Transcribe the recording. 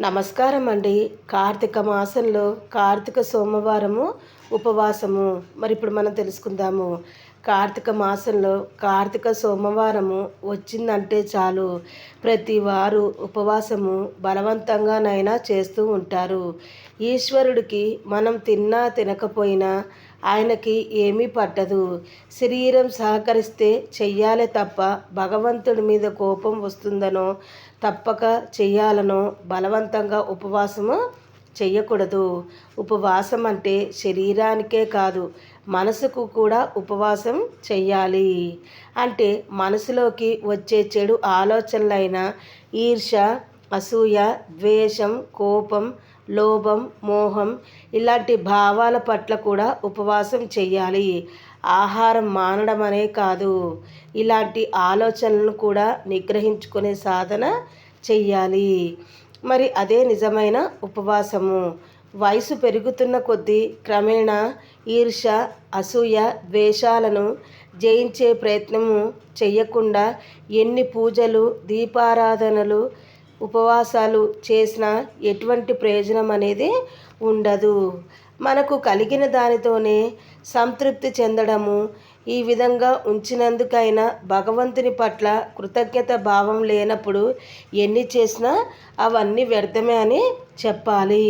నమస్కారం అండి కార్తీక మాసంలో కార్తీక సోమవారము ఉపవాసము. మరి ఇప్పుడు మనం తెలుసుకుందాము. కార్తీక మాసంలో కార్తీక సోమవారము వచ్చిందంటే చాలు. ప్రతి వారు ఉపవాసము బలవంతంగానైనా చేస్తూ ఉంటారు. ఈశ్వరుడికి మనం తిన్నా తినకపోయినా ఆయనకి ఏమీ పట్టదు. శరీరం సహకరిస్తే చెయ్యాలి తప్ప భగవంతుడి మీద కోపం వస్తుందనో తప్పక చెయ్యాలనో బలవంతంగా ఉపవాసము చెయ్యకూడదు. ఉపవాసం అంటే శరీరానికే కాదు మనసుకు కూడా ఉపవాసం చెయ్యాలి. అంటే మనసులోకి వచ్చే చెడు ఆలోచనలైన ఈర్ష అసూయ ద్వేషం కోపం లోభం మోహం ఇలాంటి భావాల పట్ల కూడా ఉపవాసం చెయ్యాలి. ఆహారం మానడం అనే కాదు. ఇలాంటి ఆలోచనలను కూడా నిగ్రహించుకునే సాధన చెయ్యాలి. మరి అదే నిజమైన ఉపవాసము. వయసు పెరుగుతున్న కొద్దీ క్రమేణా ఈర్ష అసూయ ద్వేషాలను జయించే ప్రయత్నము చెయ్యకుండా ఎన్ని పూజలు దీపారాధనలు ఉపవాసాలు చేసినా ఎటువంటి ప్రయోజనం అనేది ఉండదు. మనకు కలిగిన దానితోనే సంతృప్తి చెందడము ఈ విధంగా ఉంచినందుకైనా భగవంతుని పట్ల కృతజ్ఞత భావం లేనప్పుడు ఎన్ని చేసినా అవన్నీ వ్యర్థమే అని చెప్పాలి.